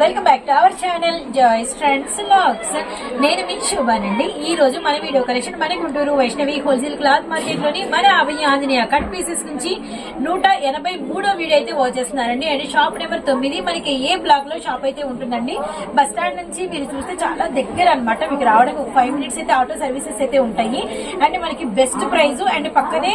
Welcome back to our channel Joy's friends vlogs నేను మీ శుభానండి. ఈ రోజు మన వీడియో కలెక్షన్ మన గుంటూరు వైష్ణవి హోల్సేల్ క్లాత్ మార్కెట్లోని మన అభయ ఆంజనేయ కట్ పీసెస్ నుంచి నూట ఎనభై మూడో వీడియో అయితే వచ్చేస్తున్నారండి అండ్ షాప్ నెంబర్ తొమ్మిది మనకి ఏ బ్లాక్లో షాప్ అయితే ఉంటుందండి? బస్ స్టాండ్ నుంచి మీరు చూస్తే చాలా దగ్గర అన్నమాట. మీకు రావడానికి ఒక ఫైవ్ మినిట్స్ అయితే ఆటో సర్వీసెస్ అయితే ఉంటాయి. అండ్ మనకి బెస్ట్ ప్రైస్ అండ్ పక్కనే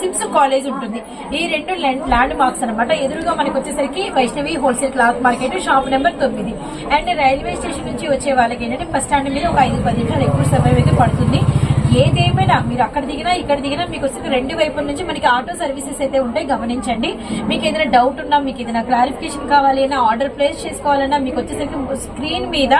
సిమ్స్ కాలేజ్ ఉంటుంది. ఈ రెండు ల్యాండ్ మార్క్స్ అన్నమాట. ఎదురుగా మనకి వచ్చేసరికి Vaishnavi wholesale cloth market shop number తొమ్మిది అండ్ రైల్వే స్టేషన్ నుంచి వచ్చే వాళ్ళకి ఏంటంటే బస్ స్టాండ్ మీద ఒక ఐదు పది నిమిషాలు ఎక్కువ సమయం అయితే పడుతుంది. ఏదేమైనా మీరు అక్కడ దిగినా ఇక్కడ దిగినా మీకు వచ్చి రెండు వైపుల నుంచి మనకి ఆటో సర్వీసెస్ అయితే ఉంటాయి. గమనించండి. మీకు ఏదైనా డౌట్ ఉన్నా మీకు ఏదైనా క్లారిఫికేషన్ కావాలి అయినా ఆర్డర్ ప్లేస్ చేసుకోవాలన్నా మీకు వచ్చేసరికి స్క్రీన్ మీద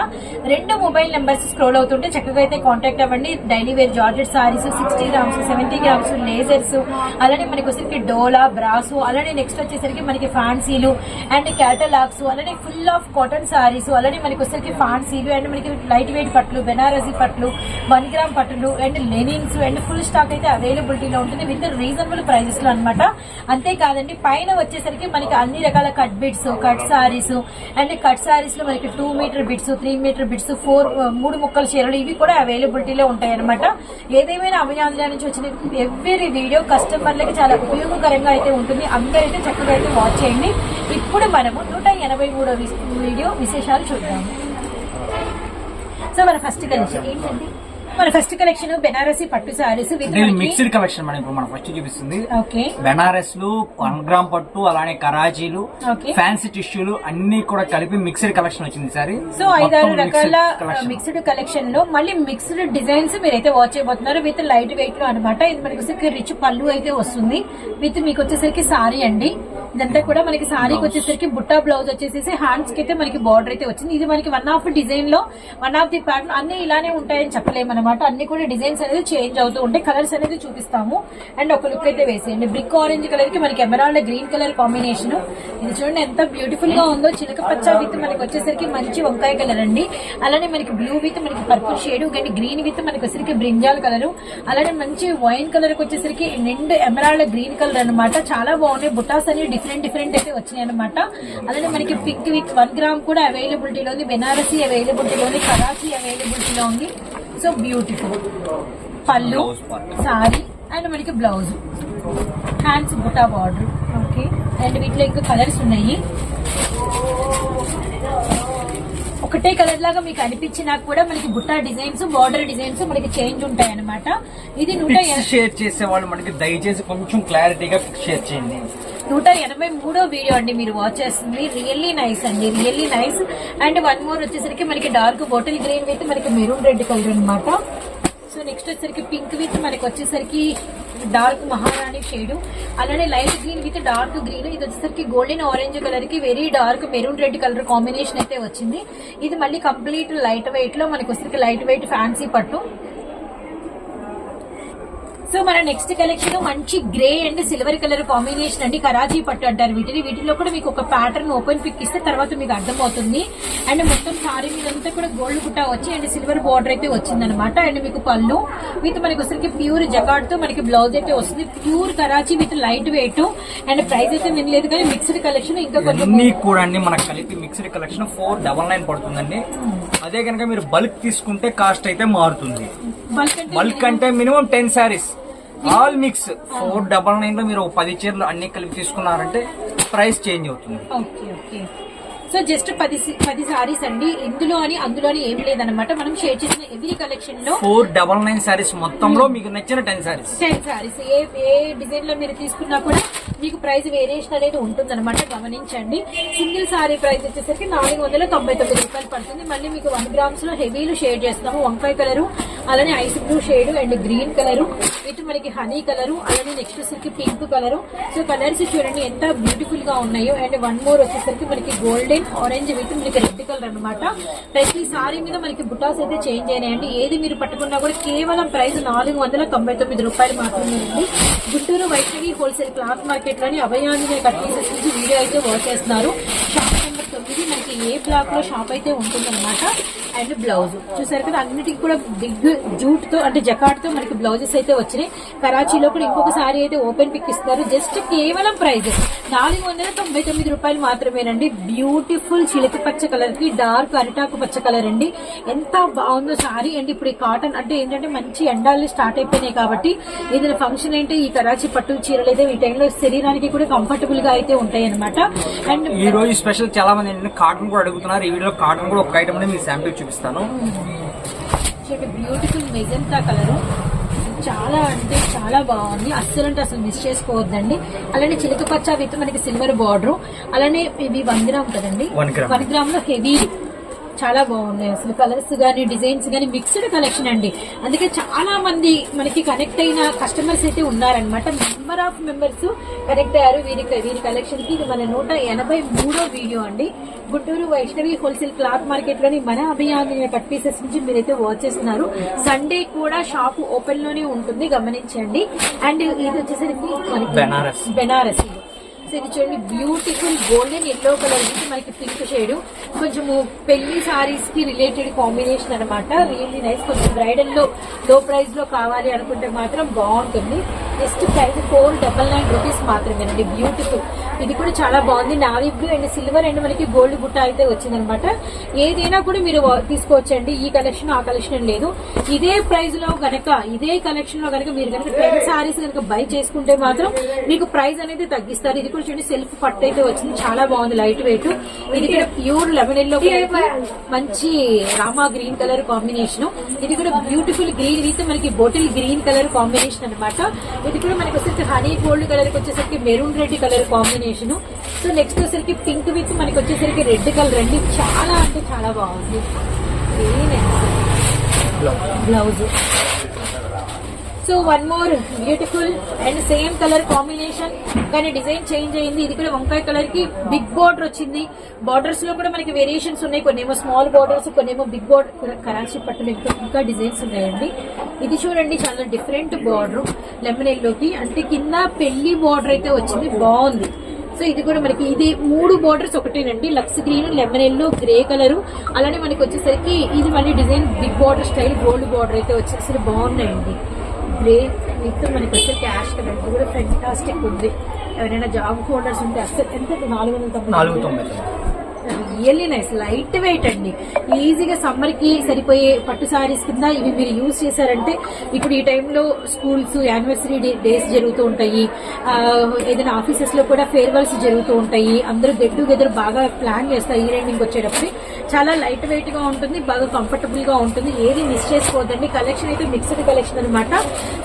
రెండు మొబైల్ నెంబర్స్ స్క్రోల్ అవుతుంటే చక్కగా అయితే కాంటాక్ట్ అవ్వండి. Daily wear georgette saris sixty grams seventy grams lasers అలానే మనకి వచ్చేసరికి డోలా బ్రాసు అలానే నెక్స్ట్ వచ్చేసరికి మనకి ఫ్యాన్సీలు అండ్ క్యాటలాగ్స్ అలానే ఫుల్ ఆఫ్ కాటన్ సారీస్ అలానే మనకి వచ్చేసరికి ఫ్యాన్సీలు అండ్ మనకి లైట్ వెయిట్ పట్లు బెనారసీ పట్లు one gram Patlu and linens and full stock అయితే అవైలబిలిటీలో ఉంటుంది విత్ రీజనబుల్ ప్రైజెస్లో అనమాట అంతేకాదండి పైన వచ్చేసరికి మనకి అన్ని రకాల cut bits cut saris and cut సారీస్లో మనకి two meter bits three meter bits four మూడు ముక్కల చీరలు ఇవి కూడా అవైలబిలిటీలో ఉంటాయి అనమాట ఏదేమైనా అభియాన్ల నుంచి వచ్చిన ఎవ్రీ వీడియో కస్టమర్లకి చాలా ఉపయోగకరంగా అయితే ఉంటుంది. అందరైతే చక్కగా అయితే వాచ్ చేయండి. ఇప్పుడు మనము నూట ఎనభై మూడో వీడియో విశేషాలు చూద్దాము. సో మన ఫస్ట్ కలిసి ఏంటండి? మన ఫస్ట్ కలెక్షన్ బెనారసి పట్టు సారీస్ మిక్స్డ్ కలెక్షన్ మనం ఇప్పుడు మనం ఫస్ట్ చూపిస్తుంది. ఓకే. బెనారస్లు వన్ గ్రామ్ పట్టు అలానే కరాచీలు ఓకే. ఫ్యాన్సీ టిష్యూలు అన్ని కూడా కలిపి మిక్స్డ్ కలెక్షన్ వచ్చింది సార్. సో ఐదారు రకాల మిక్స్డ్ కలెక్షన్లో మళ్ళీ మిక్స్డ్ డిజైన్స్ మీరైతే వాచ్ చేయబోతున్నారు. విత్ లైట్ వెయిట్లో అనమాట ఇది మనకి రిచ్ పళ్ళు అయితే వస్తుంది. విత్ మీకు వచ్చేసరికి సారీ అండి. ఇదంతా కూడా మనకి సారీకి వచ్చేసరికి బుట్టా బ్లౌజ్ వచ్చేసి హ్యాండ్స్కి అయితే మనకి బార్డర్ అయితే వచ్చింది. ఇది మనకి వన్ ఆఫ్ డిజైన్లో వన్ ఆఫ్ ది ప్యాటర్న్ అన్ని ఇలానే ఉంటాయని చెప్పలేము అనమాట అన్ని కూడా డిజైన్స్ అనేది చేంజ్ అవుతూ ఉంటాయి. కలర్స్ అనేది చూపిస్తాము. అండ్ ఒక లుక్ అయితే వేసేయండి. బ్రిక్ ఆరెంజ్ కలర్కి మనకి ఎమరాల్డ్ గ్రీన్ కలర్ కాంబినేషన్ ఇది చూడండి ఎంత బ్యూటిఫుల్గా ఉందో. చిలక పచ్చ విత్ మనకి వచ్చేసరికి మంచి వంకాయ కలర్ అండి. అలానే మనకి బ్లూ విత్ మనకి purple shade and green with మనకి వచ్చేసరికి బ్రింజాల్ కలర్ అలానే మంచి వైన్ కలర్కి వచ్చేసరికి నిండు ఎమరాల్డ్ గ్రీన్ కలర్ అన్నమాట. చాలా బాగున్నాయి. బుటాస్ అనేవి డిఫరెంట్ డిఫరెంట్ అయితే వచ్చినాయి అనమాట అలానే మనకి పింక్ విత్ వన్ గ్రామ్ కూడా అవైలబిలిటీలో ఉంది. బెనారసీ అవైలబిలిటీలో ఉంది కరాచీ అవైలబిలిటీలో ఉంది. సో బ్యూటిఫుల్ పళ్ళు. సారీ అండ్ మనకి బ్లౌజ్ హ్యాండ్స్ బుటా బార్డర్ ఓకే అండ్ వీటిలో ఇంకా కలర్స్ ఉన్నాయి. ఒకటే కలర్ లాగా మీకు అనిపించినా కూడా మనకి బుట్టా డిజైన్స్ బార్డర్ డిజైన్స్ మనకి చేంజ్ ఉంటాయి అనమాట ఇది నూట షేర్ చేసే వాళ్ళు మనకి దయచేసి కొంచెం క్లారిటీగా షేర్ చేయండి. నూట ఎనభై మూడో వీడియో అండి మీరు వాచ్ చేస్తుంది. రియల్లీ నైస్ అండి really nice and one more వచ్చేసరికి మనకి డార్క్ బాటిల్ గ్రీన్ విత్ మనకి మెరూన్ రెడ్ కలర్ అనమాట సో నెక్స్ట్ వచ్చేసరికి పింక్ విత్ మనకి వచ్చేసరికి డార్క్ మహారాణి షేడ్ అలానే light green with dark green ఇది వచ్చేసరికి గోల్డెన్ ఆరెంజ్ కలర్కి very dark maroon red colour combination అయితే వచ్చింది. ఇది మళ్ళీ కంప్లీట్ లైట్ వెయిట్లో మనకి వచ్చేసరికి లైట్ వెయిట్ ఫ్యాన్సీ పట్టు. సో మన నెక్స్ట్ కలెక్షన్ మంచి grey and silver colour combination అండి కరాచీ పట్టు అంటారు వీటిని. వీటిలో కూడా మీకు ఒక ప్యాటర్న్ ఓపెన్ పిక్ ఇస్తే తర్వాత మీకు అర్థమవుతుంది. అండ్ మొత్తం సారీ మీదంతా కూడా గోల్డ్ కుట్టా వచ్చి అండ్ సిల్వర్ బార్డర్ అయితే వచ్చిందనమాట అండ్ మీకు పళ్ళు విత్ మనకి వచ్చరికి ప్యూర్ జగాడ్తో మనకి బ్లౌజ్ అయితే వస్తుంది. Pure Karachi with light weight and price అయితే వినలేదు కానీ మిక్స్డ్ కలెక్షన్ ఇంకా కొంచెం కూడా అండి మనకు కలిపి mixed collection four double nine పడుతుందండి. అదే కనుక మీరు బల్క్ తీసుకుంటే కాస్ట్ అయితే మారుతుంది. బల్క్ అంటే బల్క్ అంటే minimum ten saris all mix four double నైన్లో మీరు పది చీరలు అన్ని కలిపి తీసుకున్నారంటే ప్రైస్ చేంజ్ అవుతుంది. Okay okay. సో జస్ట్ పది పది సారీస్ అండి. ఇందులో అని అందులో అని ఏం లేదనమాట మనం షేర్ చేసిన ఎవ్రీ కలెక్షన్లో ఫోర్ డబల్ నైన్ శారీస్ మొత్తంలో మీకు నచ్చిన టెన్ శారీస్ టెన్ సారీస్. ఏ ఏ డిజైన్లో మీరు తీసుకున్నా కూడా మీకు ప్రైస్ వేరియేషన్ అనేది ఉంటుందన్నమాట గమనించండి. సింగిల్ సారీ ప్రైస్ వచ్చేసరికి నాలుగు వందల తొంభై తొమ్మిది రూపాయలు పడుతుంది. మళ్ళీ మీకు వన్ గ్రామ్స్లో హెవీలు షేడ్ చేస్తాము వంకాయ కలరు అలానే ice blue shade and green colour ఇటు మనకి హనీ కలరు అలానే నెక్స్ట్ వచ్చేసరికి పింక్ కలరు. సో కలర్స్ చూడండి ఎంత బ్యూటిఫుల్గా ఉన్నాయో. అండ్ వన్ మోర్ వచ్చేసరికి మనకి గోల్డెన్ ఆరెంజ్ విత్ మనకి ఆర్టికల్ అనమాట ప్రతి సారీ మీద మనకి బుటాస్ అయితే చేంజ్ అయినాయండి. ఏది మీరు పట్టుకున్నా కూడా కేవలం ప్రైస్ నాలుగు వందల తొంభై తొమ్మిది రూపాయలు మాత్రమే ఉంది గుంటూరు వైష్ణవి హోల్సేల్ క్లాత్ మార్కెట్లోని అభయాంజనేయ కట్ నుంచి వీడియో అయితే వాచ్ చేస్తున్నారు. షాప్ నెంబర్ తొమ్మిది మనకి ఏ బ్లాక్లో షాప్ అయితే ఉంటుందన్నమాట. And blouse. చూసారు కదా అన్నిటికీ కూడా బిగ్ జూట్తో అంటే జకాట్తో మనకి బ్లౌజెస్ అయితే వచ్చినాయి. కరాచీలో కూడా ఇంకొక సారీ అయితే ఓపెన్ పిక్ ఇస్తారు. జస్ట్ కేవలం ప్రైస్ నాలుగు వందల తొంభై తొమ్మిది రూపాయలు మాత్రమేనండి. బ్యూటిఫుల్ చిలక పచ్చ కలర్కి డార్క్ అరిటాకు పచ్చ కలర్ అండి. ఎంత బాగుందో సారీ. అండి ఇప్పుడు ఈ కాటన్ అంటే ఏంటంటే మంచి ఎండాలు స్టార్ట్ అయిపోయినాయి కాబట్టి ఏదైనా ఫంక్షన్ ఏంటి ఈ కరాచీ పట్టు చీరలు అయితే ఈ టైంలో శరీరానికి కూడా కంఫర్టబుల్గా అయితే ఉంటాయి అనమాట అండ్ ఈ రోజు స్పెషల్ చాలా మంది కాటన్ కూడా అడుగుతున్నారు. ఈ వీడియో కాటన్ కూడా ఒక ఐటమ్ మీ శాంపిల్ చూపిస్తాను. బ్యూటిఫుల్ మెజంతా కలర్ చాలా అంటే చాలా బాగుంది. అస్సలు అంటే అసలు మిస్ చేసుకోవద్దండి. అలానే చిలక పచ్చ విత్ మనకి సిల్వర్ బార్డర్ అలానే ఇవి వన్ గ్రామ్ కదండి. One gram. లో హెవీ చాలా బాగున్నాయి అసలు కలర్స్ గానీ డిజైన్స్ గానీ మిక్స్డ్ కలెక్షన్ అండి. అందుకే చాలా మంది మనకి కనెక్ట్ అయిన కస్టమర్స్ అయితే ఉన్నారనమాట మెంబర్ ఆఫ్ మెంబర్స్ కనెక్ట్ అయ్యారు. వీరి వీరి కలెక్షన్కి ఇది మన నూట ఎనభై మూడో వీడియో అండి. గుంటూరు వైష్ణవి హోల్సేల్ క్లాత్ మార్కెట్లోని మన అభియాన్ కట్ పీసెస్ నుంచి మీరైతే వాచ్ చేస్తున్నారు. సండే కూడా షాప్ ఓపెన్లోనే ఉంటుంది. గమనించండి. అండ్ ఇది వచ్చేసరికి మనకి బెనారస్. బెనారస్ ఇది. సో ఇది చూడండి బ్యూటిఫుల్ గోల్డెన్ ఎల్లో కలర్ ఇది మనకి పింక్ షేడ్ కొంచెము పెళ్ళి సారీస్కి రిలేటెడ్ కాంబినేషన్ అనమాట రియల్లీ నైస్ కొంచెం బ్రైడల్లో లో ప్రైస్లో కావాలి అనుకుంటే మాత్రం బాగుంటుంది. Just price four double nine rupees మాత్రమేనండి. బ్యూటిఫుల్ ఇది కూడా చాలా బాగుంది. Navy blue and silver and మనకి గోల్డ్ బుట్ట అయితే వచ్చిందనమాట. ఏదైనా కూడా మీరు తీసుకోవచ్చండి. ఈ కలెక్షన్ ఆ కలెక్షన్ లేదు. ఇదే ప్రైస్లో గనక ఇదే కలెక్షన్లో గనక మీరు కనుక టెన్ సారీస్ కనుక బై చేసుకుంటే మాత్రం మీకు ప్రైస్ అనేది తగ్గిస్తారు. ఇది కూడా చూడండి సెల్ఫ్ పట్టు అయితే వచ్చింది. చాలా బాగుంది లైట్ వెయిట్. ఇది కూడా ప్యూర్ లెమన్ ఎల్లో మంచి రామా గ్రీన్ కలర్ కాంబినేషన్. ఇది కూడా బ్యూటిఫుల్ గ్రీన్ విత్ మనకి బోటిల్ గ్రీన్ కలర్ కాంబినేషన్ అన్నమాట ఇది కూడా మనకి వచ్చేసరికి హనీ గోల్డ్ కలర్ వచ్చేసరికి maroon red colour combination so next వచ్చేసరికి పింక్ విత్ మనకి వచ్చేసరికి రెడ్ కలర్ అండి. చాలా అంటే చాలా బాగుంది. Blouse so one more beautiful and same colour combination కానీ డిజైన్ చేంజ్ అయింది. ఇది కూడా వంకాయ కలర్కి బిగ్ బార్డర్ వచ్చింది. బార్డర్స్లో కూడా మనకి వేరియేషన్స్ ఉన్నాయి. కొన్ని ఏమో స్మాల్ బార్డర్స్ కొన్ని ఏమో బిగ్ బార్డర్ కరాచీ పట్టులు ఇంకా ఇంకా డిజైన్స్ ఉన్నాయండి. ఇది చూడండి చాలా డిఫరెంట్ బార్డర్ లెమన్ ఎల్లోకి అంటే కింద పెళ్ళి బార్డర్ అయితే వచ్చింది. బాగుంది. సో ఇది కూడా మనకి ఇది మూడు బోర్డర్స్ ఒకటేనండి. Lux green lemon yellow grey colour అలానే మనకి వచ్చేసరికి ఇది మళ్ళీ design big border style gold border అయితే వచ్చేసరికి బాగున్నాయండి. గ్రే విత్ మనకి వచ్చేసరికి క్యాష్ కలర్ ఇది కూడా ఫెంటాస్టిక్ ఉంది. ఎవరైనా జాబ్ హోల్డర్స్ ఉంటే అసలు ఎంత? నాలుగు వందల తొంభై నాలుగు తొంభై రియల్లీ నైస్ లైట్ వెయిట్ అండి. ఈజీగా సమ్మర్కి సరిపోయే పట్టు సారీస్ కింద ఇవి మీరు యూజ్ చేశారంటే ఇప్పుడు ఈ టైంలో స్కూల్స్ యానివర్సరీ డేస్ జరుగుతూ ఉంటాయి. ఏదైనా ఆఫీసెస్లో కూడా ఫేర్వెల్స్ జరుగుతూ ఉంటాయి. అందరూ గెట్ టుగెదర్ బాగా ప్లాన్ చేస్తారు ఈ రెండింగ్ వచ్చేటప్పుడు చాలా లైట్ వెయిట్గా ఉంటుంది బాగా కంఫర్టబుల్గా ఉంటుంది. ఏది మిస్ చేసుకోవద్దండి. కలెక్షన్ అయితే మిక్స్డ్ కలెక్షన్ అనమాట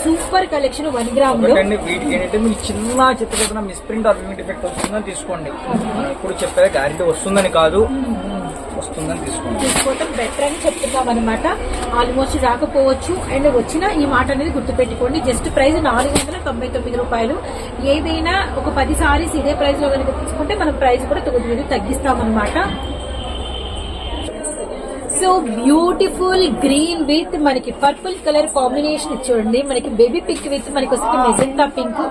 సూపర్ కలెక్షన్ వన్ గ్రామ్లో. వీటికి ఏంటంటే మీకు చిన్న చిన్న మిస్ప్రింట్ ఆర్ ఎఫెక్ట్ వస్తుందని తీసుకోండి. ఇప్పుడు చెప్పేది గ్యారెంటీ వస్తుందని కాదు. వస్తుందని తీసుకోండి తీసుకోవటం బెటర్ అని చెప్తున్నాం అనమాట ఆల్మోస్ట్ రాకపోవచ్చు. అండ్ వచ్చిన ఈ మాట అనేది గుర్తుపెట్టుకోండి. జస్ట్ ప్రైస్ నాలుగు వందల తొంభై తొమ్మిది రూపాయలు. ఏదైనా ఒక పది సారీస్ ఇదే ప్రైస్లో కనుక తీసుకుంటే మనం ప్రైస్ కూడా తొమ్మిది తగ్గిస్తాం అనమాట సో బ్యూటిఫుల్ గ్రీన్ విత్ మనకి పర్పుల్ కలర్ కాంబినేషన్ చూడండి. మనకి బేబీ పింక్ విత్ మనకి వస్తే మెజెంటా పింక్.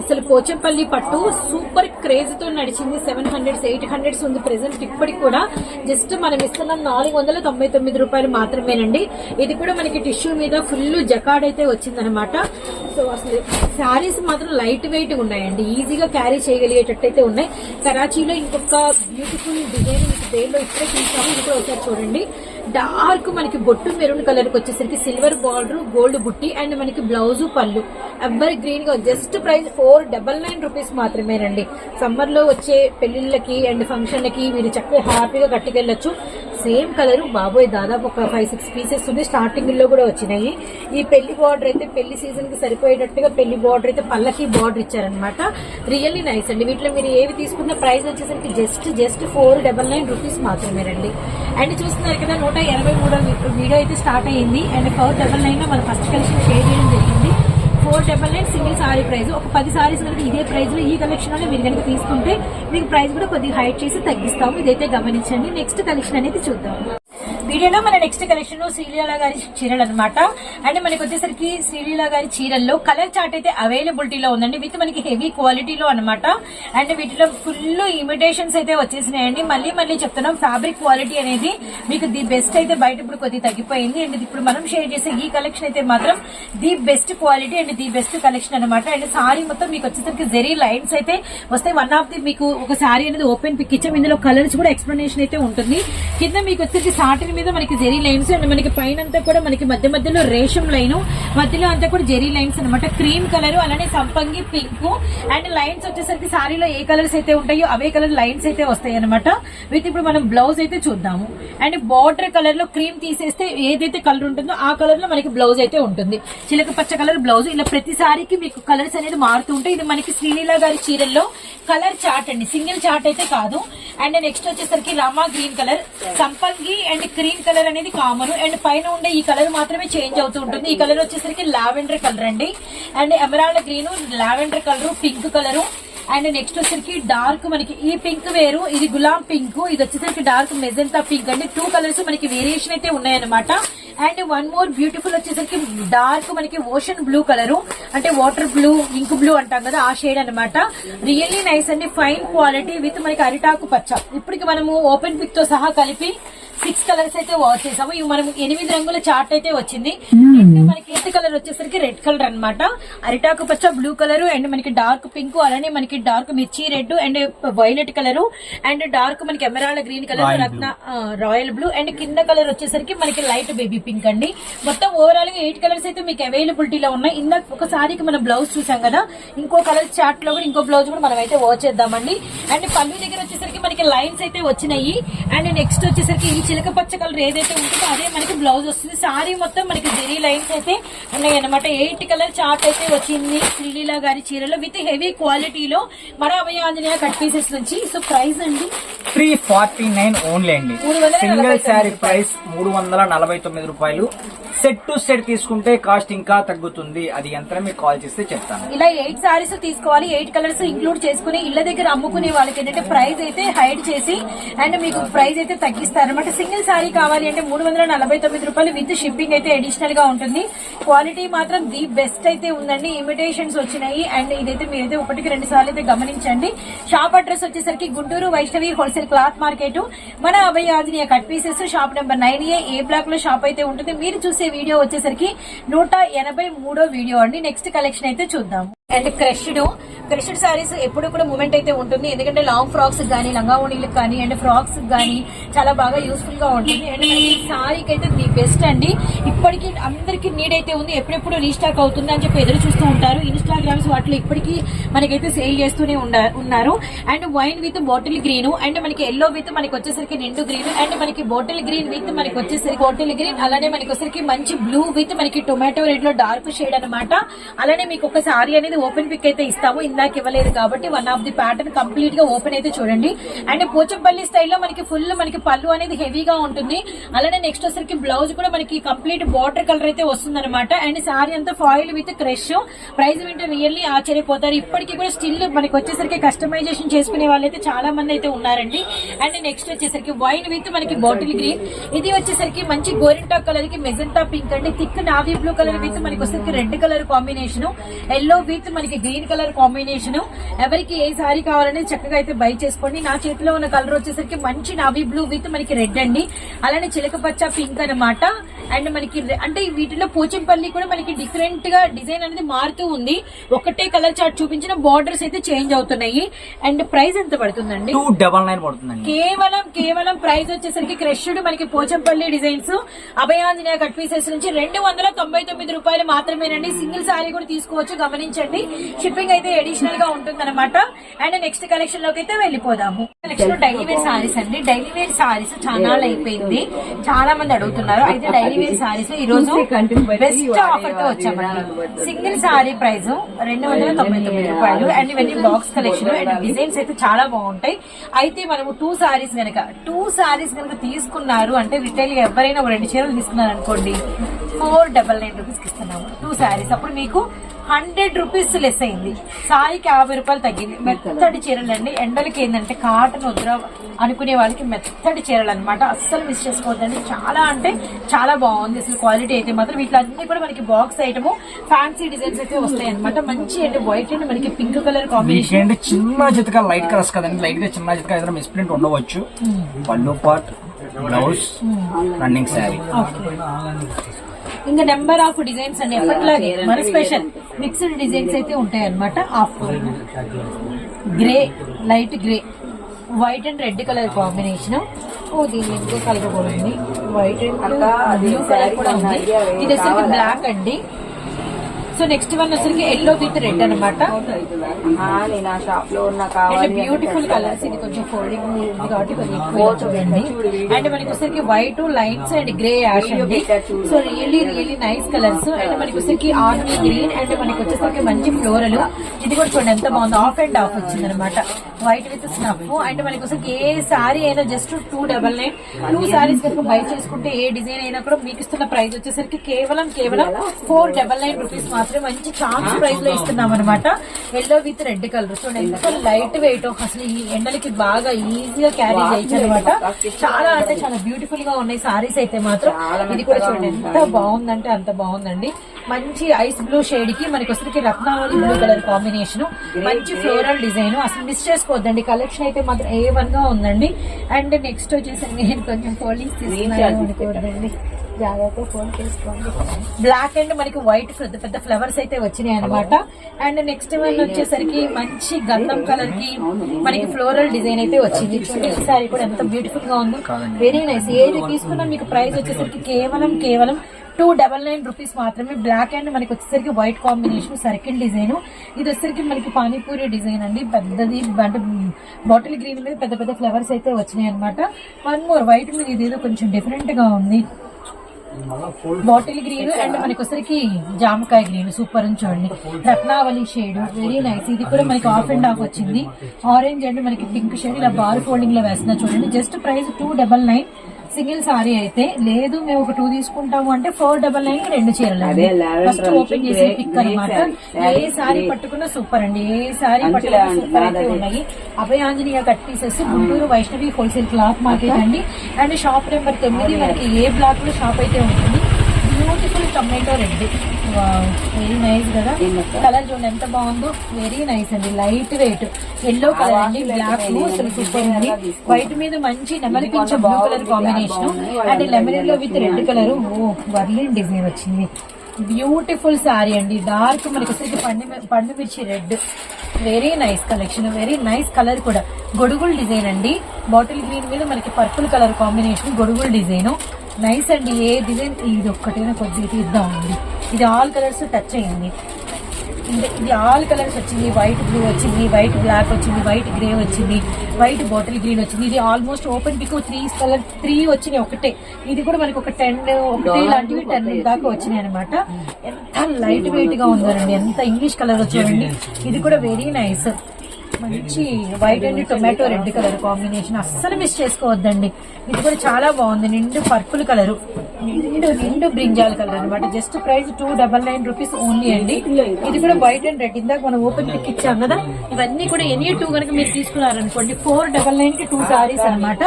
అసలు పోచంపల్లి పట్టు సూపర్ క్రేజ్తో నడిచింది. సెవెన్ హండ్రెడ్స్ ఎయిట్ హండ్రెడ్స్ ఉంది ప్రెసెంట్ ఇప్పటికి కూడా. జస్ట్ మనం ఇస్తున్నాం నాలుగు వందల తొంభై తొమ్మిది రూపాయలు మాత్రమేనండి. ఇది కూడా మనకి టిష్యూ మీద ఫుల్ జకాడ్ అయితే వచ్చిందనమాట సో అసలు శారీస్ మాత్రం లైట్ వెయిట్ ఉన్నాయండి. ఈజీగా క్యారీ చేయగలిగేటట్టు అయితే ఉన్నాయి. కరాచీలో ఇంకొక బ్యూటిఫుల్ డిజైన్ మీకు దేనిలో ఇప్పుడే చూసాము ఇది కూడా ఒకసారి చూడండి. డార్క్ మనకి బొట్టు మెరూన్ కలర్కి వచ్చేసరికి సిల్వర్ బార్డర్ గోల్డ్ బుట్టి అండ్ మనకి బ్లౌజ్ పళ్ళు. ఎవరి గ్రీన్గా just price four double nine rupees మాత్రమేనండి సమ్మర్లో వచ్చే పెళ్ళిళ్ళకి అండ్ ఫంక్షన్లకి మీరు చక్కగా హ్యాపీగా కట్టుకెళ్ళొచ్చు. Same colour. బాబోయ్ దాదాపు ఒక ఫైవ్ సిక్స్ పీసెస్ ఉంది స్టార్టింగ్లో కూడా వచ్చినాయి. ఈ పెళ్ళి బార్డర్ అయితే పెళ్ళి సీజన్కి సరిపోయేటట్టుగా పెళ్ళి బార్డర్ అయితే పల్లకి బార్డర్ ఇచ్చారనమాట రియల్లీ నైస్ అండి. వీటిలో మీరు ఏవి తీసుకున్న ప్రైస్ వచ్చేసరికి just just four double nine rupees మాత్రమేనండి అండ్ చూస్తున్నారు కదా నూట ఎనభై మూడో వీడియో అయితే స్టార్ట్ అయ్యింది. అండ్ ఫోర్ డబల్ నైన్ మన ఫస్ట్ కలిసి షేర్ చేయడం four double nine single sari price ఒక పది సారీస్ కనుక ఇదే ప్రైస్లో ఈ కలెక్షన్లో మీరు కనుక తీసుకుంటే మీకు ప్రైస్ కూడా కొద్దిగా హైట్ చేసి తగ్గిస్తాము. ఇదైతే గమనించండి. నెక్స్ట్ కలెక్షన్ అనేది చూద్దాం. వీడియోలో మన నెక్స్ట్ కలెక్షన్ శ్రీలీల గారి చీరలు అనమాట అండ్ మనకి వచ్చేసరికి శ్రీలీల గారి చీరల్లో కలర్ చార్ట్ అయితే అవైలబిలిటీలో ఉందండి. విత్ మనకి హెవీ క్వాలిటీలో అనమాట అండ్ వీటిలో ఫుల్ ఇమిటేషన్స్ అయితే వచ్చేసినాయండి. మళ్ళీ మళ్ళీ చెప్తున్నాం ఫ్యాబ్రిక్ క్వాలిటీ అనేది మీకు ది బెస్ట్ అయితే బయట ఇప్పుడు కొద్దిగా తగ్గిపోయింది. అండ్ ఇప్పుడు మనం షేర్ చేసే ఈ కలెక్షన్ అయితే మాత్రం the best quality and the best collection అనమాట అండ్ సారీ మొత్తం మీకు వచ్చేసరికి జెరీ లైన్స్ అయితే వస్తాయి వన్ ఆఫ్ ది మీకు ఒక సారీ అనేది ఓపెన్ పిక్ ఇచ్చాం ఇందులో కలర్స్ కూడా ఎక్స్ప్లెనేషన్ అయితే ఉంటుంది. కింద మీకు వచ్చేసి సాటిన్ మీద మనకి జెరీ లైన్స్ అండ్ మనకి పైన అంతా కూడా మనకి మధ్య మధ్యలో రేషం లైన్ మధ్యలో అంతా కూడా జెరీ లైన్స్ అనమాట క్రీమ్ కలర్ అలానే సంపంగి పింక్ అండ్ లైన్స్ వచ్చేసరికి సారీలో ఏ కలర్స్ అయితే ఉంటాయో అవే కలర్ లైన్స్ అయితే వస్తాయి అనమాట విత్ ఇప్పుడు మనం బ్లౌజ్ అయితే చూద్దాము. అండ్ బార్డర్ కలర్లో క్రీమ్ తీసేస్తే ఏదైతే కలర్ ఉంటుందో ఆ కలర్లో మనకి బ్లౌజ్ అయితే ఉంటుంది. చిలక పచ్చ కలర్ బ్లౌజ్. ఇలా ప్రతి సారీకి మీకు కలర్స్ అనేది మారుతూ ఉంటాయి. ఇది మనకి శ్రీనీలా గారి చీరల్లో కలర్ చార్ట్ అండి. సింగిల్ చార్ట్ అయితే కాదు. అండ్ నెక్స్ట్ వచ్చేసరికి రామా గ్రీన్ కలర్. సంపంగి అండ్ గ్రీన్ కలర్ అనేది కామన్ అండ్ పైన ఉండే ఈ కలర్ మాత్రమే చేంజ్ అవుతూ ఉంటుంది. ఈ కలర్ వచ్చేసరికి లావెండర్ కలర్ అండి. And emerald green lavender colour pink colour and next వచ్చేసరికి డార్క్ మనకి ఈ పింక్ వేరు ఇది గులాబ్ పింక్ ఇది వచ్చేసరికి డార్క్ మెజెంటా పింక్ అండి. టూ కలర్స్ మనకి వేరియేషన్ అయితే ఉన్నాయన్నమాట. అండ్ వన్ మోర్ బ్యూటిఫుల్ వచ్చేసరికి డార్క్ మనకి ఓషన్ బ్లూ కలర్ అంటే వాటర్ బ్లూ ఇంక్ బ్లూ అంటాం కదా ఆ షేడ్ అన్నమాట. రియల్లీ నైస్ అండి. ఫైన్ క్వాలిటీ విత్ మనకి అరిటాకు పచ్చ. ఇప్పటికి మనము ఓపెన్ పిక్తో సహా కలిపి సిక్స్ కలర్స్ అయితే వాష్ చేసాము. ఇవి మనం ఎనిమిది రంగుల చార్ట్ అయితే వచ్చింది. అండ్ మనకి ఎయిత్ కలర్ వచ్చేసరికి రెడ్ కలర్ అన్నమాట. అరిటాకు పచ్చ బ్లూ కలర్ అండ్ మనకి డార్క్ పింక్ అలానే మనకి డార్క్ మిర్చి red and violet colour and dark మనకి ఎమరాల్డ్ గ్రీన్ కలర్ రత్న రాయల్ బ్లూ అండ్ కింద కలర్ వచ్చేసరికి మనకి లైట్ బేబీ పింక్ అండి. మొత్తం ఓవరాల్గా ఎయిట్ కలర్స్ అయితే మీకు అవైలబిలిటీలో ఉన్నాయి. ఇందాక ఒక సారీకి మనం బ్లౌజ్ చూసాం కదా. ఇంకో కలర్ చార్ట్లో కూడా ఇంకో బ్లౌజ్ కూడా మనం అయితే వాచ్ చేద్దామండి. అండ్ పళ్ళు దగ్గర వచ్చేసరికి మనకి లైన్స్ అయితే వచ్చినాయి. అండ్ నెక్స్ట్ వచ్చేసరికి ఈ చిలక పచ్చ కలర్ ఏదైతే ఉంటుందో అదే మనకి బ్లౌజ్ వస్తుంది. సారీ మొత్తం మనకి జెరీ లైన్స్ అయితే ఉన్నాయి అనమాట ఎయిట్ కలర్ చార్ట్ అయితే వచ్చింది. శ్రీలీల గారి చీరలో విత్ హెవీ క్వాలిటీలో మన అభయ ఆంజనేయ కట్ పీసెస్ నుంచి. సో ప్రైస్ అండి? త్రీ ఫార్టీ నైన్ ఓన్లీ అండి. సింగిల్ శారీ ప్రైస్ మూడు వందల నలభై తొమ్మిది రూపాయలు. సెట్ టు సెట్ తీసుకుంటే కాస్ట్ ఇంకా తగ్గుతుంది. అది ఎంత మీకు కాల్ చేస్తే చెప్తాను. ఇలా ఎయిట్ సారీస్ తీసుకోవాలి. ఎయిట్ కలర్స్ ఇంక్లూడ్ చేసుకుని ఇళ్ళ దగ్గర అమ్ముకునే వాళ్ళకి ఏంటంటే ప్రైస్ అయితే హైడ్ చేసి అండ్ మీకు ప్రైస్ అయితే తగ్గిస్తారు అనమాట సింగిల్ సారీ కావాలి అంటే మూడు వందల నలభై తొమ్మిది రూపాయలు విత్ షిప్పింగ్ అయితే అడిషనల్గా ఉంటుంది. క్వాలిటీ మాత్రం ది బెస్ట్ అయితే ఉందండి. ఇమిటేషన్స్ వచ్చినాయి. అండ్ ఇదైతే మీరైతే ఒకటికి రెండు సార్లు అయితే గమనించండి. షాప్ అడ్రస్ వచ్చేసరికి Guntur Vaishnavi wholesale cloth market మన Abhaya Anjaneya cut pieces shop number nine A A బ్లాక్లో షాప్ అయితే ఉంటుంది. మీరు చూసే వీడియో వచ్చేసరికి నూట ఎనభై మూడో వీడియో అండి. నెక్స్ట్ కలెక్షన్ అయితే చూద్దాం. And crushed. క్రష్డ్ సారీస్ ఎప్పుడు కూడా మూమెంట్ అయితే ఉంటుంది. ఎందుకంటే లాంగ్ ఫ్రాక్స్ కానీ లంగా ఓణీలకు కానీ అండ్ ఫ్రాక్స్ కానీ చాలా బాగా యూస్ఫుల్గా ఉంటుంది. అండ్ మనకి సారీకి అయితే ది బెస్ట్ అండి. ఇప్పటికీ అందరికి నీడ్ అయితే ఉంది. ఎప్పుడెప్పుడు రీస్టాక్ అవుతుంది అని చెప్పి ఎదురు చూస్తూ ఉంటారు. ఇన్స్టాగ్రామ్స్ వాటిలో ఇప్పటికీ మనకైతే సేల్ చేస్తూనే ఉన్నారు. And wine with bottle green. And మనకి ఎల్లో విత్ మనకి వచ్చేసరికి నిండు గ్రీన్. అండ్ మనకి బాటిల్ గ్రీన్ విత్ మనకి వచ్చేసరికి బాటిల్ గ్రీన్. అలానే మనకి వచ్చేసరికి మంచి బ్లూ విత్ మనకి టొమాటో రెడ్లో డార్క్ షేడ్ అన్నమాట. అలానే మీకు ఒక సారీ అనేది ఓపెన్ పిక్ అయితే ఇస్తాము. ఇందాక ఇవ్వలేదు కాబట్టి వన్ ఆఫ్ ది ప్యాటర్న్ కంప్లీట్గా ఓపెన్ అయితే చూడండి. అండ్ పోచంపల్లి స్టైల్లో మనకి ఫుల్ మనకి పళ్ళు అనేది హెవీగా ఉంటుంది. అలానే నెక్స్ట్ వచ్చరికి బ్లౌజ్ కూడా మనకి కంప్లీట్ బార్డర్ కలర్ అయితే వస్తుంది అనమాట అండ్ సారీ అంతా ఫాయిల్ విత్ క్రష్ ప్రైస్ వింటే రియల్లీ ఆశ్చర్యపోతారు. ఇప్పటికీ కూడా స్టిల్ మనకి వచ్చేసరికి కస్టమైజేషన్ చేసుకునే వాళ్ళైతే చాలా మంది అయితే ఉన్నారండి. అండ్ నెక్స్ట్ వచ్చేసరికి వైన్ విత్ మనకి బాటిల్ గ్రీన్ ఇది వచ్చేసరికి మంచి గోరింటా కలర్కి మెజెంటా పింక్ అండి. Thick navy blue colour with మనకి వచ్చేసరికి red colour combination yellow with మనకి గ్రీన్ కలర్ కాంబినేషన్ ఎవరికి ఏ సారీ కావాలనేది చక్కగా అయితే బై చేసుకోండి. నా చేతిలో ఉన్న కలర్ వచ్చేసరికి మంచి నావీ బ్లూ విత్ మనకి రెడ్ అండి. అలానే చిలక పచ్చ పింక్ అన్నమాట. అండ్ మనకి అంటే వీటిలో పోచంపల్లి కూడా మనకి డిఫరెంట్గా డిజైన్ అనేది మారుతూ ఉంది. ఒకటే కలర్ చార్ట్ చూపించిన బార్డర్స్ అయితే చేంజ్ అవుతున్నాయి. అండ్ ప్రైస్ ఎంత పడుతుందండి? టూ డబల్ నైన్ పడుతుందండి. కేవలం కేవలం ప్రైస్ వచ్చేసరికి క్రష్డ్ మనకి Pochampally designs. Abhayanjaneya cut pieces నుంచి రెండు వందల తొంభై తొమ్మిది రూపాయలు మాత్రమేనండి. సింగిల్ సారీ కూడా తీసుకోవచ్చు గమనించండి. షిప్పింగ్ అయితే అడిషనల్గా ఉంటుంది అనమాట అండ్ నెక్స్ట్ కలెక్షన్లోకి అయితే వెళ్ళిపోదాము. కలెక్షన్ డైలీ వేర్ సారీస్ అండి. డైలీ వేర్ సారీస్ చాలా అయిపోయింది. చాలా మంది అడుగుతున్నారు. అయితే డైలీ వేర్ సారీస్ ఈ రోజు బెస్ట్ ఆఫర్తో వచ్చామండి. సింగిల్ సారీ ప్రైస్ రెండు వందల తొంభై తొమ్మిది రూపాయలు. అండ్ ఇవన్నీ బాక్స్ కలెక్షన్ అండ్ డిజైన్స్ అయితే చాలా బాగుంటాయి. అయితే మనము టూ సారీస్ గనక టూ సారీస్ గనక తీసుకున్నారు అంటే రిటైల్ ఎవరైనా రెండు చీరలు తీసుకున్నారు అనుకోండి ఫోర్ డబల్ నైన్ రూపీస్ ఇస్తున్నాము. టూ సారీస్ అప్పుడు మీకు హండ్రెడ్ రూపీస్ లెస్ అయింది. సారీకి యాభై రూపాయలు తగ్గింది. మెత్తటి చీరలు అండి ఎండలకి ఏంటంటే కాటన్ వద్ద అనుకునే వాళ్ళకి మెత్తటి చీరలు అనమాట అస్సలు మిస్ చేసుకోవద్దండి. చాలా అంటే చాలా బాగుంది. అసలు క్వాలిటీ అయితే మాత్రం వీటిలో అన్ని కూడా మనకి బాక్స్ ఐటమ్ ఫ్యాన్సీ డిజైన్స్ అయితే వస్తాయి అనమాట మంచి అంటే వైట్ అండ్ మనకి పింక్ కలర్ కాంబినేషన్ చిన్న జతక లైట్ కలర్స్ కదండి. లైట్గా చిన్న జతక ఏదైనా మిస్ప్రింట్ ఉండవచ్చు. పళ్ళు పాట్ బ్లౌజ్ రన్నింగ్ శారీ ఇంకా నెంబర్ ఆఫ్ డిజైన్స్ అండి. ఎప్పటిలాగే మన స్పెషల్ మిక్స్డ్ డిజైన్స్ అయితే ఉంటాయి అనమాట off grey light grey. White and red colour combination ఓ దీని ఇంకో కలర్ కూడా ఉంది వైట్ అండ్ బ్లూ కలర్ కూడా ఉంది. ఇది వచ్చరికి బ్లాక్ అండి. సో నెక్స్ట్ వన్ వచ్చరికి ఎల్లో విత్ రెడ్ అనమాట ఆ, నేను ఆ షాప్లో ఉన్న అండ్ కావాలి బ్యూటిఫుల్ కలర్స్ ఇది కొంచెం ఫోల్డింగ్ ఉంది కాబట్టి కొంచెం ఎక్కువ అండ్. మనకి వచ్చరికి white lines and grey ash అండి. So really really nice colours and మనకి వచ్చరికి ఆర్మీ గ్రీన్ అండ్ మనకి వచ్చేసరికి మంచి ఫ్లోరల్ ఇది కూడా చూడండి ఎంత బాగుంది. ఆఫ్ అండ్ ఆఫ్ వచ్చింది అనమాట వైట్ విత్ స్నఫ్ అండ్ మనకి వచ్చరికి ఏ సారీ అయినా just two double nine two saris కనుక బై చేసుకుంటే ఏ డిజైన్ అయినా కూడా మీకు ఇస్తున్న ప్రైస్ వచ్చేసరికి కేవలం కేవలం ఫోర్ డబల్ నైన్ రూపీస్ మాత్రమే మంచి ఛాన్స్ ప్రైస్లో ఇస్తున్నాం అనమాట ఎల్లో విత్ రెడ్ కలర్ చూడండి ఎంత లైట్ వెయిట్ అసలు ఈ ఎండలకి బాగా ఈజీగా క్యారీ చేయొచ్చు అనమాట చాలా అంటే చాలా బ్యూటిఫుల్గా ఉన్నాయి సారీస్ అయితే మాత్రం. ఇది కూడా చూడండి ఎంత బాగుందంటే అంత బాగుందండి. మంచి ఐస్ బ్లూ షేడ్కి మనకి వచ్చరికి రత్నావళి బ్లూ కలర్ కాంబినేషన్ మంచి ఫ్లోరల్ డిజైన్ అసలు మిస్ చేసుకోవద్దండి. కలెక్షన్ అయితే మాత్రం ఏ వన్గా ఉందండి. అండ్ నెక్స్ట్ వచ్చేసి నేను కొంచెం ఫోల్డింగ్స్ తీసుకున్నాను అనుకోవద్దండి. జాగ్రత్త ఫోన్ చేసుకోండి. బ్లాక్ అండ్ మనకి వైట్ పెద్ద పెద్ద ఫ్లవర్స్ అయితే వచ్చినాయి అనమాట అండ్ నెక్స్ట్ వన్ వచ్చేసరికి మంచి గంధం కలర్కి మనకి ఫ్లోరల్ డిజైన్ అయితే వచ్చింది. చూడండి ఈ సారీ కూడా ఎంత బ్యూటిఫుల్గా ఉందో. వెరీ నైస్ ఏది తీసుకున్నా మీకు ప్రైస్ వచ్చేసరికి కేవలం కేవలం టూ డబల్ నైన్ రూపీస్ మాత్రమే. బ్లాక్ అండ్ మనకి వచ్చేసరికి వైట్ కాంబినేషన్ సర్కిల్ డిజైన్ ఇది వచ్చేసరికి మనకి పానీపూరి డిజైన్ అండి. పెద్దది అంటే బాటిల్ గ్రీన్ మీద పెద్ద పెద్ద ఫ్లవర్స్ అయితే వచ్చినాయి అనమాట వన్ మోర్ వైట్ మీద ఇదేదో కొంచెం డిఫరెంట్గా ఉంది. బాటిల్ గ్రీన్ అండ్ మనకి వచ్చరికి జామకాయ గ్రీన్ సూపర్ అని చూడండి. రత్నావళి షేడ్ వెరీ నైస్ ఇది కూడా మనకి ఆఫ్ అండ్ ఆఫ్ వచ్చింది. ఆరెంజ్ అండ్ మనకి పింక్ షేడ్ ఇలా బార్ ఫోల్డింగ్లో వేస్తున్నా చూడండి. Just price two double nine single sari అయితే లేదు మేము ఒక టూ తీసుకుంటాము అంటే ఫోర్ డబల్ నైన్ రెండు చీరలు ఫస్ట్ ఓపెన్ చేసే పిక్ అనమాట ఏ సారీ పట్టుకున్నా సూపర్ అండి. ఏ సారీ పట్టుకున్నా సూపర్ అయితే ఉన్నాయి. Abhaya Anjaneya cut pieces Guntur Vaishnavi wholesale cloth market అండి. అండ్ షాప్ నెంబర్ తొమ్మిది మనకి ఏ బ్లాక్లో షాప్ అయితే ఉంటుంది beautiful tomato red very nice కదా. కలర్ చూడండి ఎంత బాగుందో. వెరీ నైస్ అండి లైట్ వెయిట్ ఎల్లో కలర్ అండి బ్లాక్ అసలు సూపర్ ఉంది. వైట్ మీద మంచి నెమలి పింఛ బ్లూ కలర్ కాంబినేషన్ అండ్ లెమన్లో విత్ రెడ్ కలర్ ఓ వర్లిన్ డిజైన్ వచ్చింది. బ్యూటిఫుల్ సారీ అండి డార్క్ మనకి వచ్చేసి పండు పండు మిర్చి red very nice collection very nice colour కూడా. గొడుగుల్ డిజైన్ అండి. బాటిల్ గ్రీన్ మీద మనకి పర్పుల్ కలర్ కాంబినేషన్ గొడుగుల్ డిజైన్ నైస్ అండి. ఏ డిజైన్ ఇది ఒక్కటైనా కొద్దిగా తీద్దామండి ఇది ఆల్ కలర్స్ టచ్ అయింది ఇది ఇది ఆల్ కలర్స్ వచ్చింది. వైట్ బ్లూ వచ్చింది వైట్ బ్లాక్ వచ్చింది వైట్ గ్రే వచ్చింది వైట్ బాటిల్ గ్రీన్ వచ్చింది. ఇది almost open pick three colour three వచ్చినాయి ఒకటే. ఇది కూడా మనకి ఒక టెన్ ఒకటే లాంటివి టెన్ దాకా వచ్చినాయి అనమాట ఎంత లైట్ వెయిట్గా ఉందోనండి ఎంత ఇంగ్లీష్ కలర్ చూడండి ఇది కూడా వెరీ నైస్ మంచి white and tomato red colour combination అస్సలు మిస్ చేసుకోవద్దండి. ఇది కూడా చాలా బాగుంది నిండు పర్పుల్ కలర్ నిండు నిండు బ్రింజాల్ కలర్ అన్నమాట. Just price two double nine rupees only అండి. ఇది కూడా వైట్ అండ్ రెడ్ ఇందాక మనం ఓపెన్ పిక్ ఇచ్చాం కదా ఇవన్నీ కూడా ఎనీ టూ కనుక మీరు తీసుకున్నారనుకోండి ఫోర్ డబల్ నైన్కి టూ సారీస్ అనమాట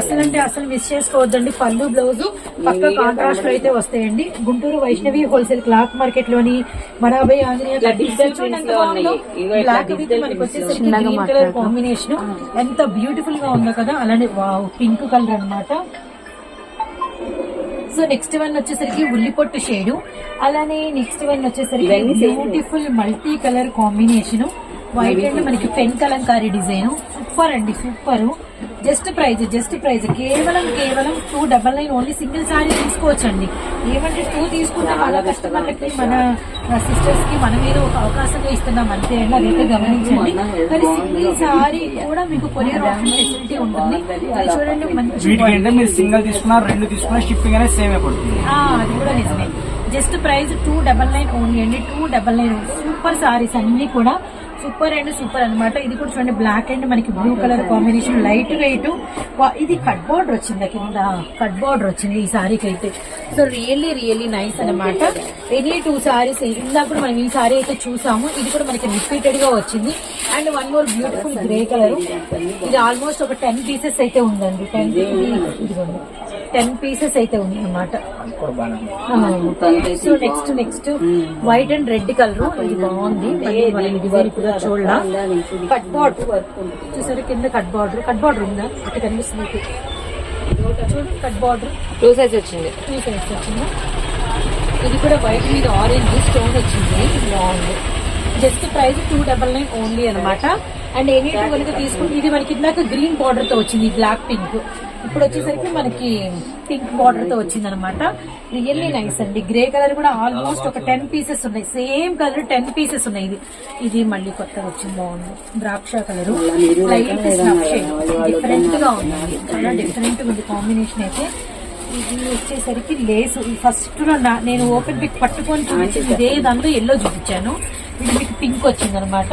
అసలు అంటే అసలు మిస్ చేసుకోవద్దండి. పళ్ళు బ్లౌజ్ పక్క కాంట్రాస్ట్లో అయితే వస్తాయండి. గుంటూరు వైష్ణవి హోల్సేల్ క్లాత్ మార్కెట్లోని మరాబాయి ఆంజనేయ బ్లాక్ మనకి వచ్చేసరికి గ్రీన్ కలర్ కాంబినేషన్ ఎంత బ్యూటిఫుల్గా ఉందో కదా అలానే వావ్ పింక్ కలర్ అన్నమాట. సో నెక్స్ట్ వన్ వచ్చేసరికి ఉల్లిపొట్టు షేడు. అలానే నెక్స్ట్ వన్ వచ్చేసరికి. Beautiful multi colour combination white and మనకి పెన్ కలంకారీ డిజైన్. సూపర్ అండి super. Just prize just prize. కేవలం కేవలం two double nine only single sari తీసుకోవచ్చండి. ఏమంటే టూ తీసుకుంటే మన కస్టమర్లకి మన సిస్టర్స్కి మన మీద ఒక అవకాశంగా ఇస్తున్నాం. అంతే అండి అదైతే గమనించండి. మరి సింగిల్ సారీ కూడా మీకు కొరియర్ ఆప్షన్ ఫెసిలిటీ ఉంటుంది. చూడండి మంచి మీరు సింగిల్ తీసుకున్నా రెండు తీసుకున్నా షిప్పింగ్ అనేది సేమ్ ఆ, అది కూడా నిజమే. Just price two double nine only అండి two double nine super saris అన్ని కూడా సూపర్ అండ్ సూపర్ అన్నమాట. ఇది కూడా చూడండి బ్లాక్ అండ్ మనకి blue colour combination light weight ఇది కట్ బార్డర్ వచ్చింది కింద. కట్ బార్డర్ వచ్చింది ఈ సారీకి అయితే సో రియల్లీ రియల్లీ నైస్ అన్నమాట. ఎనీ టూ సారీస్ ఇందాక కూడా మనం ఈ సారీ అయితే చూసాము. ఇది కూడా మనకి రిపీటెడ్గా వచ్చింది. And one more beautiful grey colour ఇది ఆల్మోస్ట్ ఒక టెన్ పీసెస్ అయితే ఉందండి. టెన్ ఇదిగోండి. టెన్ పీసెస్ అయితే ఉంది. అన్నమాట so next next white and red colour ఇది బాగుంది. వరకు కూడా చూడాల. కట్ బార్డర్ చూసారు కింద కట్ బార్డర్ కట్ బార్డర్ ఉందా? అక్కడ కనిపిస్తుంది. మీకు. చూడు కట్ బార్డర్ టూ సైజ్ వచ్చింది. టూ సైడ్స్ వచ్చిందా? ఇది కూడా వైట్ మీద ఆరెంజ్ స్టోన్ వచ్చింది. బాగుంది. Just price two double nine only అనమాట అండ్ ఎనీ టూ కనుక తీసుకుంటే ఇది మనకి ఇందాక గ్రీన్ బార్డర్తో వచ్చింది బ్లాక్ పింక్ ఇప్పుడు వచ్చేసరికి మనకి పింక్ బార్డర్తో వచ్చింది అనమాట రియల్లీ నైస్ అండి. గ్రే కలర్ కూడా ఆల్మోస్ట్ ఒక టెన్ పీసెస్ ఉన్నాయి. సేమ్ కలర్ టెన్ పీసెస్ ఉన్నాయి ఇది. ఇది మళ్ళీ కొత్తగా వచ్చింది బాగుంది. ద్రాక్ష కలర్ లైట్ డిఫరెంట్గా ఉంది. చాలా డిఫరెంట్ ఉంది కాంబినేషన్ అయితే. ఇది వచ్చేసరికి లేసు ఫస్ట్ నేను ఓపెన్ పిక్ పట్టుకొని చూపించింది ఇదే దాంట్లో ఎల్లో చూపించాను. ఇది మీకు పింక్ వచ్చింది అనమాట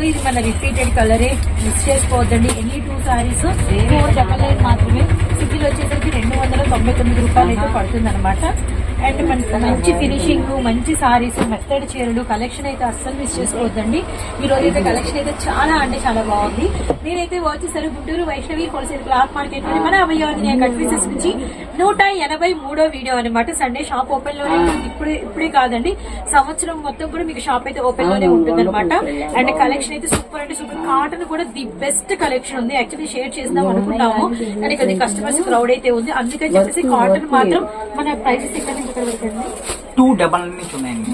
సో ఇది మన రిపీటెడ్ కలరే మిస్ చేసుకోవద్దండి. Any two saris four double nine మాత్రమే. సిటీలో వచ్చేసరికి రెండు వందల తొంభై తొమ్మిది రూపాయలు అయితే పడుతుంది అనమాట అండ్ మనకి మంచి ఫినిషింగ్ మంచి సారీస్ మెత్తడి చీరలు కలెక్షన్ అయితే అస్సలు మిస్ చేసుకోవద్దండి. ఈ రోజు అయితే కలెక్షన్ అయితే చాలా అంటే చాలా బాగుంది. నేనైతే వచ్చేసరి Guntur Vaishnavi wholesale cloth market మన అభయాన్ని కట్ పీసెస్ నుంచి నూట ఎనభై మూడో వీడియో అనమాట సండే షాప్ ఓపెన్లోనే ఉంటుంది. ఇప్పుడే ఇప్పుడే కాదండి. సంవత్సరం మొత్తం కూడా మీకు షాప్ అయితే ఓపెన్లోనే ఉంటుంది అనమాట అండ్ కలెక్షన్ అయితే సూపర్ అంటే సూపర్ కాటన్ కూడా ది బెస్ట్ కలెక్షన్ ఉంది. యాక్చువల్లీ షేర్ చేద్దాం అనుకుంటాము. కానీ కొద్ది కస్టమర్స్ క్రౌడ్ అయితే ఉంది. అందుకని చెప్పేసి కాటన్ మాత్రం మన ప్రైసెస్ ఇక్కడ నుంచి ఇక్కడ అండి టూ డబల్ నుంచి ఉన్నాయండి.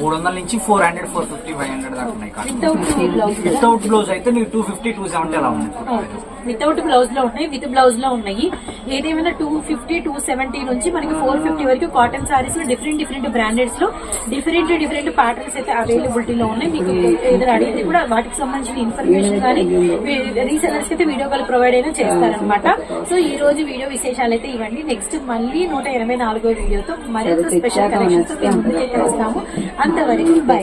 మూడు వందల నుంచి four hundred four fifty five hundred దాకా ఉన్నాయి కానీ వితౌట్ బ్లౌజ్ వితౌట్ బ్లౌజ్ అయితే మీకు టూ ఫిఫ్టీ టూ సెవెంటీ అలా ఉన్నాయి. వితౌట్ బ్లౌజ్లో ఉన్నాయి విత్ బ్లౌజ్లో ఉన్నాయి. ఏదేమైనా టూ ఫిఫ్టీ టూ సెవెంటీ నుంచి మనకి ఫోర్ ఫిఫ్టీ వరకు కాటన్ సారీస్లో డిఫరెంట్ డిఫరెంట్ బ్రాండెడ్స్లో డిఫరెంట్ డిఫరెంట్ ప్యాటర్న్స్ అయితే అవైలబిలిటీ లో ఉన్నాయి. మీకు ఏదైనా అడిగితే కూడా వాటికి సంబంధించిన ఇన్ఫర్మేషన్ కానీ రీసెలర్స్ అయితే వీడియో కాల్ ప్రొవైడ్ అయినా చేస్తారనమాట సో ఈ రోజు వీడియో విశేషాలు అయితే ఇవ్వండి. నెక్స్ట్ మళ్ళీ నూట ఎనభై నాలుగో వీడియోతో మరింత స్పెషల్ కలెక్షన్స్ మేము ముందుకైతే వస్తాము. అంతవరకు బై